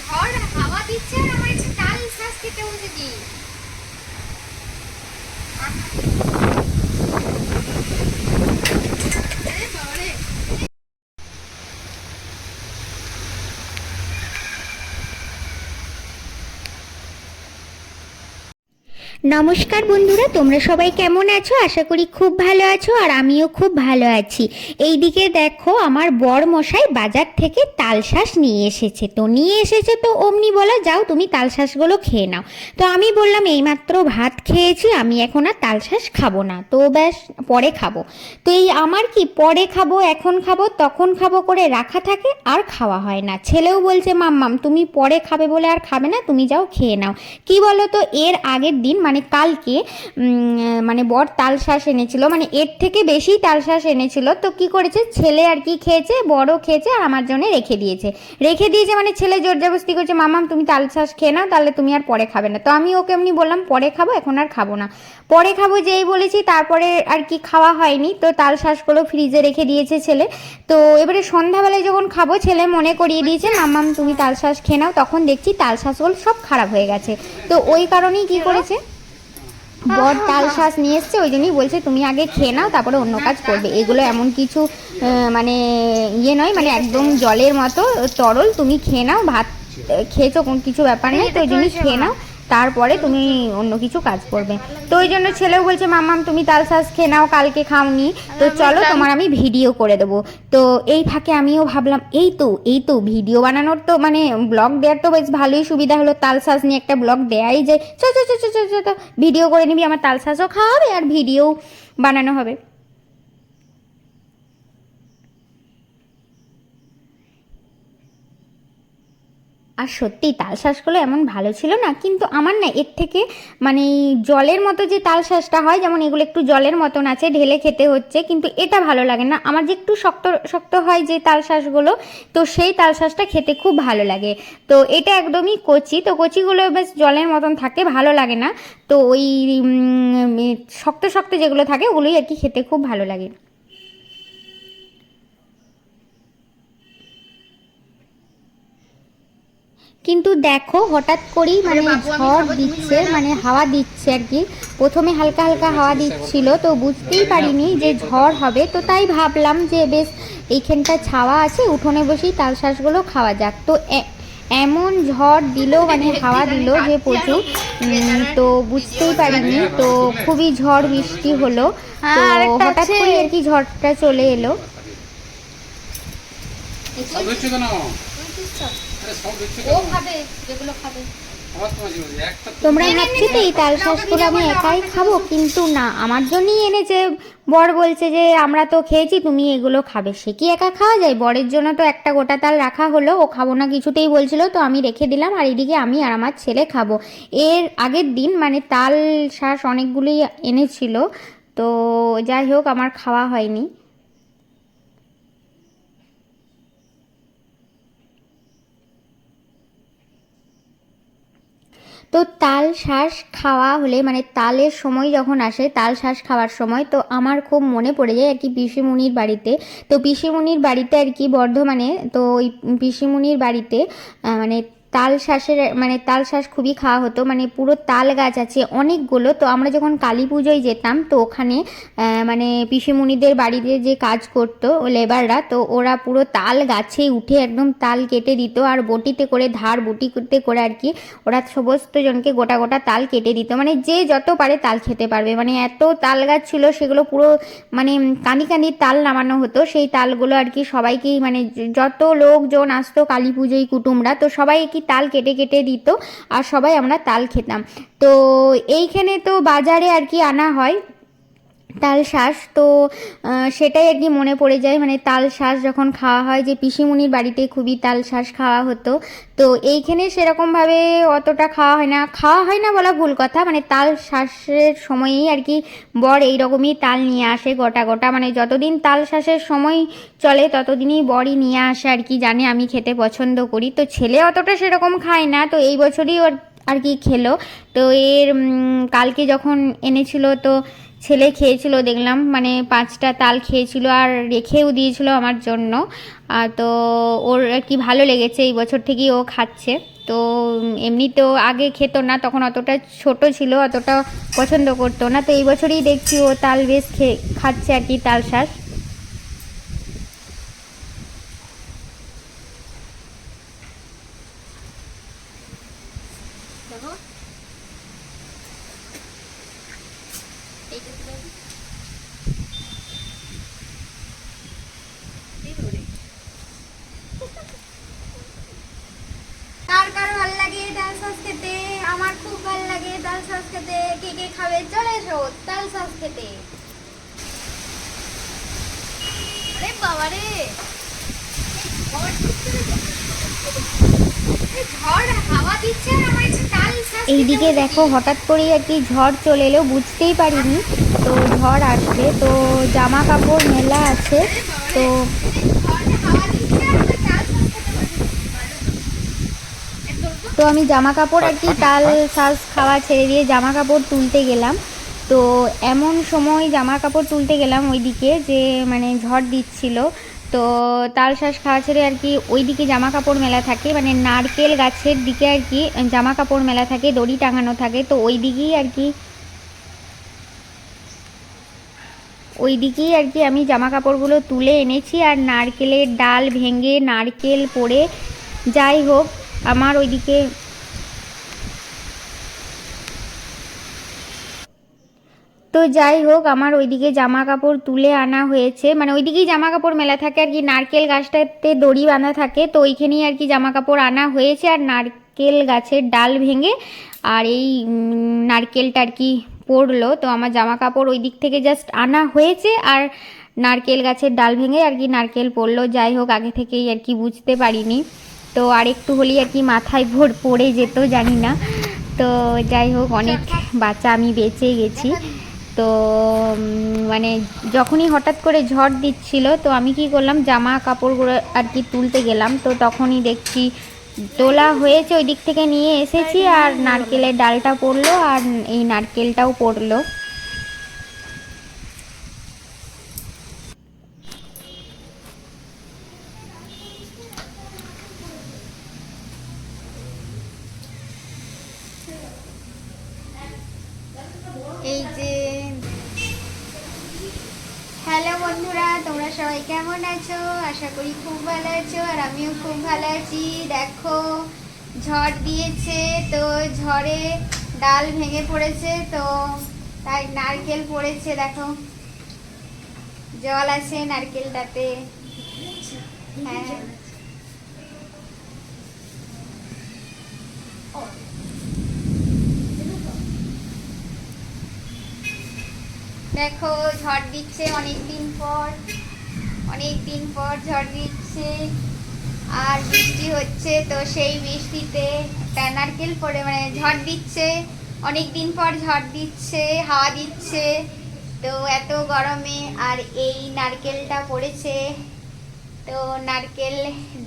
ঝড় হাওয়া দিচ্ছে আর আমার একটা তাল শ্বাস খেতে আরে বাবারে নমস্কার বন্ধুরা, তোমরা সবাই কেমন আছো? আশা করি খুব ভালো আছো আর আমিও খুব ভালো আছি। এইদিকে দেখো, আমার বর মশাই বাজার থেকে তালশাঁস নিয়ে এসেছে। তো নিয়ে এসেছে তো অমনি বলা, যাও তুমি তালশাঁসগুলো খেয়ে নাও। তো আমি বললাম, এইমাত্র ভাত খেয়েছি, আমি এখন আর তালশাঁস খাব না। তো ব্যাস, পরে খাব। তো এই আমার কি, পরে খাব, এখন খাব, তখন খাব করে রাখা থাকে আর খাওয়া হয় না। ছেলেও বলছে, মাম্মাম, তুমি পরে খাবে বলে আর খাবে না, তুমি যাও খেয়ে নাও। কি বলো তো, এর আগের দিন মানে কালকে মানে বর তালশাঁস এনেছিল। মানে এর থেকে বেশি তালশাঁস এনেছিল। তো কি করেছে? ছেলে আর কি খেয়েছে বড় খেয়েছে আর আমার জন্য রেখে দিয়েছে। রেখে দিয়েছে মানে ছেলে জোর জবস্তি করছে, মামাম, তুমি তাল তালশাঁস খেয়ে নাও, তাহলে তুমি আর পরে খাবে না। তো আমি ওকে এমনি বললাম, পরে খাব, এখন আর খাব না। পরে খাব যেই বলেছি, তারপরে আর কি খাওয়া হয়নি। তো তালশাঁসগুলো ফ্রিজে রেখে দিয়েছে ছেলে। তো এবারে সন্ধ্যাবেলায় যখন খাব, ছেলে মনে করিয়ে দিয়েছে মাম্মাম তুমি তালশাঁস খেয়ে নাও। তখন দেখছি তালশাঁসগুলো সব খারাপ হয়ে গেছে। তো ওই কারণেই কি করেছে? বর তাল শ্বাস নিয়ে এসছে ওই জন্যই বলছে তুমি আগে খেয়ে নাও তারপরে অন্য কাজ করবে। এগুলো এমন কিছু মানে ইয়ে নয় মানে একদম জলের মতো তরল তুমি খেয়ে নাও ভাত খেয়েছো কোন কিছু ব্যাপার নেই তো ওই জন্যই খেয়ে নাও। তারপরে তুমি অন্য কিছু কাজ করবে। তো ওই জন্য ছেলেও বলছে মাম্মাম তুমি তাল শ্বাস খেয়ে নাও কালকে খাওনি। তো চলো তোমার আমি ভিডিও করে দেবো। তো এই ফাঁকে আমিও ভাবলাম এই তো এই তো ভিডিও বানানোর তো মানে ব্লগ দেওয়ার তো বেশ ভালোই সুবিধা হলো। তাল শ্বাস নিয়ে একটা ব্লগ দেয়াই যায়। চ চ চ চ চ ভিডিও করে নিবি আমার তাল শ্বাসও খাওয়া হবে আর ভিডিও বানানো হবে। আর সত্যি তাল শ্বাসগুলো এমন ভালো ছিল না, কিন্তু আমার না এর থেকে মানে জলের মতো যে তাল শ্বাসটা হয়, যেমন এগুলো একটু জলের মতন আছে, ঢেলে খেতে হচ্ছে, কিন্তু এটা ভালো লাগে না। আমার যে একটু শক্ত শক্ত হয় যে তাল শ্বাসগুলো, তো সেই তাল শ্বাসটা খেতে খুব ভালো লাগে। তো এটা একদমই কচি, তো কচিগুলো বেশ জলের মতন থাকে, ভালো লাগে না। তো ওই শক্ত শক্ত যেগুলো থাকে, ওগুলোই আর কি খেতে খুব ভালো লাগে। কিন্তু দেখো হঠাৎ করেই মানে ঝড় দিচ্ছে মানে হাওয়া দিচ্ছে আর কি। প্রথমে হালকা হালকা হাওয়া দিচ্ছিল তো বুঝতেই পারিনি যে ঝড় হবে তো তাই ভাবলাম যে বেশ এইখানটা ছাওয়া আছে উঠোনে বসেই তালশ্বাসগুলো খাওয়া যাক। তো এমন ঝড় দিল মানে হাওয়া দিল যে প্রচুর। তো বুঝতেই পারিনি তো খুবই ঝড় বৃষ্টি হলো। তো হঠাৎ করে আর কি ঝড়টা চলে এলো। ও খাবে যেগুলো খাবে। তোমার জীবনে একটা তোমরা ভাবছ তো এই তাল শ্বাসগুলো আমি একাই খাব কিন্তু না আমার জন্যই এনেছে বর বলছে যে আমরা তো খেয়েছি তুমি এগুলো খাবে। সে কি একা খাওয়া যায়? বরের জন্য তো একটা গোটা তাল রাখা হলো ও খাব না কিছুতেই বলছিল তো আমি রেখে দিলাম আর এদিকে আমি আর আমার ছেলে খাব। এর আগের দিন মানে তাল শ্বাস অনেকগুলি এনেছিল তো যাই হোক আমার খাওয়া হয়নি। তো তাল শ্বাস খাওয়া হলে মানে তালের সময় যখন আসে, তাল শ্বাস খাওয়ার সময়, তো আমার খুব মনে পড়ে যায় আর কি পিসিমুনির বাড়িতে। তো পিসিমুনির বাড়িতে আর কি বর্ধমানে, তো ওই পিসিমুনির বাড়িতে মানে তাল শ্বাসের মানে তাল শ্বাস খুবই খাওয়া হতো মানে পুরো তাল গাছ আছে অনেকগুলো। তো আমরা যখন কালী পুজোয় যেতাম, তো ওখানে মানে পিসিমুনিদের বাড়িতে যে কাজ করতো লেবাররা, তো ওরা পুরো তাল গাছে উঠে একদম তাল কেটে দিত আর বটিতে করে ধার, বটিতে করে আর কি ওরা সমস্ত জনকে গোটা গোটা তাল কেটে দিত। মানে যে যত পারে তাল খেতে পারবে। মানে এত তাল গাছ ছিল, সেগুলো পুরো মানে কানি কানি তাল নামানো হতো। সেই তালগুলো আর কি সবাইকেই মানে যত লোকজন আসতো কালী পুজোয় কুটুমরা, তো সবাই কি তাল কেটে কেটে দিত আর সবাই আমরা তাল খেতাম। তো এইখানে তো বাজারে আর কি আনা হয়। তাল শ্বাস তো সেটাই আর কি মনে পড়ে যায়। মানে তাল শ্বাস যখন খাওয়া হয়, যে পিসিমুনির বাড়িতে খুবই তাল শ্বাস খাওয়া হতো, তো এইখানে সেরকমভাবে অতটা খাওয়া হয় না। খাওয়া হয় না বলা ভুল কথা মানে তাল শ্বাসের সময়েই আর কি বর এই রকমই তাল নিয়ে আসে গোটা গোটা। মানে যতদিন তাল শ্বাসের সময় চলে, ততদিনই বরই নিয়ে আসে আর কি, জানে আমি খেতে পছন্দ করি। তো ছেলে অতটা সেরকম খায় না, তো এই বছরই ওর আর কি খেলো। তো এর কালকে যখন এনেছিল, তো ছেলে খেয়েছিল, দেখলাম মানে পাঁচটা তাল খেয়েছিল আর রেখেও দিয়েছিল আমার জন্য। তো ওর আর কি ভালো লেগেছে, এই বছর থেকেই ও খাচ্ছে। তো এমনিতেও আগে খেত না, তখন অতটা ছোট ছিল, অতটা পছন্দ করতো না। তো এই বছরই দেখছি ও তাল বেশ খেয়ে খাচ্ছে আর কি, তাল শাঁস দেখো এইটা তুলে দিই। এই ধরে। কার কার ভালো লাগে ডাল সস খেতে আমার খুব ভালো লাগে ডাল সস খেতে কে কে খাবে চলে এসো ডাল সস খেতে আরে বাবা রে এই ঝড় হাওয়া দিচ্ছে আর আমার একটু ডাল সস খেতে এইদিকে দেখো, হঠাৎ করেই আর কি ঝড় চলে এলো বুঝতেই পারিনি। তো ঝড় আসবে, তো জামা কাপড় মেলা আছে, তো তো আমি জামা কাপড় আর কি তাল শাঁস খাওয়া ছেড়ে দিয়ে জামা কাপড় তুলতে গেলাম। তো এমন সময় জামা কাপড় তুলতে গেলাম ওইদিকে যে মানে ঝড় দিচ্ছিল। তো তাল খাওয়া ছেড়ে আর কি ওইদিকে জামা কাপড় মেলা থাকে মানে নারকেল গাছের দিকে আর কি জামা কাপড় মেলা থাকে, দড়ি টাঙানো থাকে, তো ওই দিকেই আর কি ওই দিকেই আর কি আমি জামা কাপড়গুলো তুলে এনেছি আর নারকেলের ডাল ভেঙে নারকেল পরে যাই হোক, আমার ওইদিকে তো যাই হোক আমার ওইদিকে জামা কাপড় তুলে আনা হয়েছে। মানে ওইদিকেই জামা কাপড় মেলা থাকে আর কি নারকেল গাছটাতে দড়ি বাঁধা থাকে। তো ওইখানেই আর কি জামা কাপড় আনা হয়েছে আর নারকেল গাছের ডাল ভেঙে আর এই নারকেলটা আর কি পড়ল। তো আমার জামা কাপড় ওই দিক থেকে জাস্ট আনা হয়েছে আর নারকেল গাছের ডাল ভেঙে আর কি নারকেল পড়ল। যাই হোক আগে থেকেই আর কি বুঝতে পারিনি। তো আর একটু হলেই আর কি মাথায় ভোর পড়ে যেত জানি না। তো যাই হোক অনেক বাচ্চা আমি বেঁচে গেছি। তো মানে যখনই হঠাৎ করে ঝড় দিচ্ছিল, তো আমি কি করলাম, জামা কাপড়গুলো আর কি তুলতে গেলাম। তো তখনই দেখছি তোলা হয়েছে ওই দিক থেকে নিয়ে এসেছি আর নারকেলের ডালটা পড়ল আর এই নারকেলটাও পড়ল। এই যে হ্যালো বন্ধুরা, তোমরা সবাই কেমন আছো? আশা করি খুব ভালো আছো, আর আমিও খুব ভালো আছি। দেখো, ঝড় দিয়েছে, তো ঝড়ে ডাল ভেঙে পড়েছে, তো তাই নারকেল পড়েছে, দেখো। জল আছে নারকেলটাতে। হ্যাঁ। দেখো, ঝড় দিচ্ছে অনেক দিন পর অনেক দিন পর ঝড় দিচ্ছে। আর বৃষ্টি হচ্ছে, তো সেই বৃষ্টিতে একটা নারকেল পড়ে মানে ঝড় দিচ্ছে অনেক দিন পর ঝড় দিচ্ছে, হাওয়া দিচ্ছে। তো এত গরমে আর এই নারকেলটা পড়েছে। তো নারকেল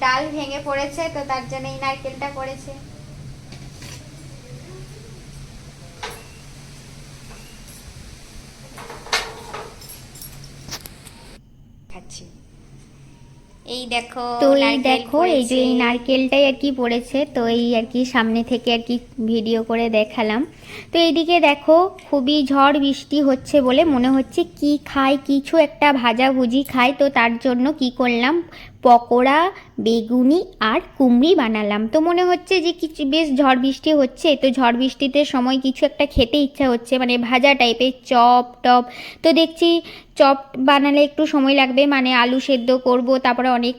ডাল ভেঙে পড়েছে, তো তার জন্য এই নারকেলটা পড়েছে। খাচ্ছি। এই দেখো তো এই দেখো এই যে এই নারকেলটাই আর কি পড়েছে তো এই আর কি সামনে থেকে আর কি ভিডিও করে দেখালাম। তো এইদিকে দেখো খুবই ঝড় বৃষ্টি হচ্ছে বলে মনে হচ্ছে কি খাই কিছু একটা ভাজাভুজি খাই তো তার জন্য কি করলাম পকোড়া, বেগুনি আর কুমড়ি বানালাম। তো মনে হচ্ছে যে কিছু, বেশ ঝড় বৃষ্টি হচ্ছে, তো ঝড় বৃষ্টিতে সময় কিছু একটা খেতে ইচ্ছা হচ্ছে মানে ভাজা টাইপের চপ টপ। তো দেখছি চপ বানালে একটু সময় লাগবে মানে আলু সেদ্ধ করব, তারপরে অনেক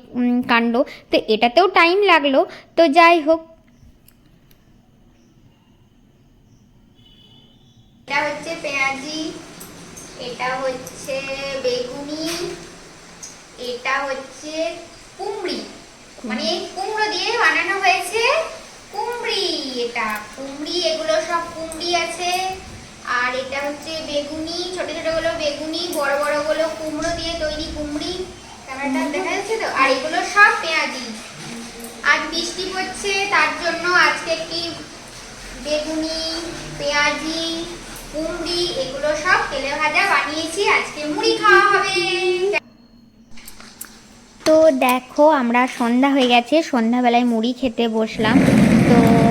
কাণ্ড। তো এটাতেও টাইম লাগল। তো যাই হোক। এটা হচ্ছে পেঁয়াজি, এটা হচ্ছে বেগুনি। এটা হচ্ছে কুমড়ি। মানে কুমড়ো দিয়ে বানানো হয়েছে কুমড়ি। এটা কুমড়ি এগুলো সব কুমড়ি আছে। আর এটা হচ্ছে বেগুনি ছোট ছোটগুলো বেগুনি বড় বড়গুলো কুমড়ো দিয়ে তৈরি কুমড়ি। ক্যামেরাটা দেখা যাচ্ছে তো? আর এগুলো সব পেঁয়াজি। আজ বৃষ্টি পড়ছে তার জন্য আজকে একটি বেগুনি পেঁয়াজি কুমড়ি এগুলো সব তেলে ভাজা বানিয়েছি। আজকে মুড়ি খাওয়া হবে। দেখো আমরা সন্ধ্যা হয়ে গেছে। সন্ধ্যাবেলায় মুড়ি খেতে বসলাম। তো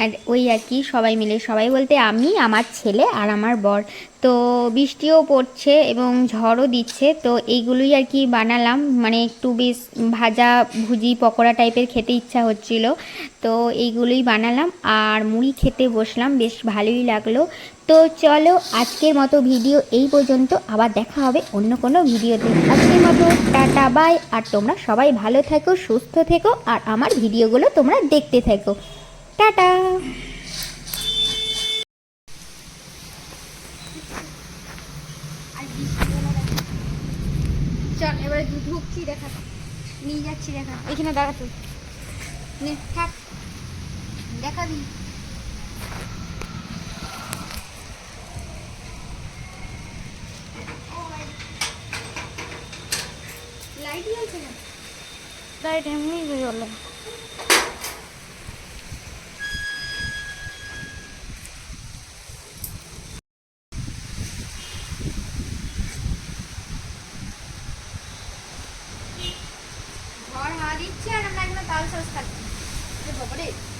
আর ওই আর কি, সবাই মিলে, সবাই বলতে আমি, আমার ছেলে আর আমার বর। তো বৃষ্টিও পড়ছে এবং ঝড়ও দিচ্ছে, তো এইগুলোই আর কি বানালাম। মানে একটু বেশ ভাজা ভুজি পকোড়া টাইপের খেতে ইচ্ছা হচ্ছিল, তো এইগুলোই বানালাম। আর মুড়ি খেতে বসলাম, বেশ ভালোই লাগল। তো চলো আজকের মতো ভিডিও এই পর্যন্ত, আবার দেখা হবে অন্য কোনো ভিডিওতে। আজকের মতো টাটা, বাই। আর তোমরা সবাই ভালো থেকো, সুস্থ থেকো, আর আমার ভিডিওগুলো তোমরা দেখতে থেকো। টাটা। চল এবারে দুধ ঢুকছি দেখা? নিয়ে যাচ্ছি দেখা। এখানে দাঁড়াতো নে থাক। দেখাবি লাইট জ্বলছে না? লাইট এমনি জ্বলে ঝড় হাওয়া দিচ্ছে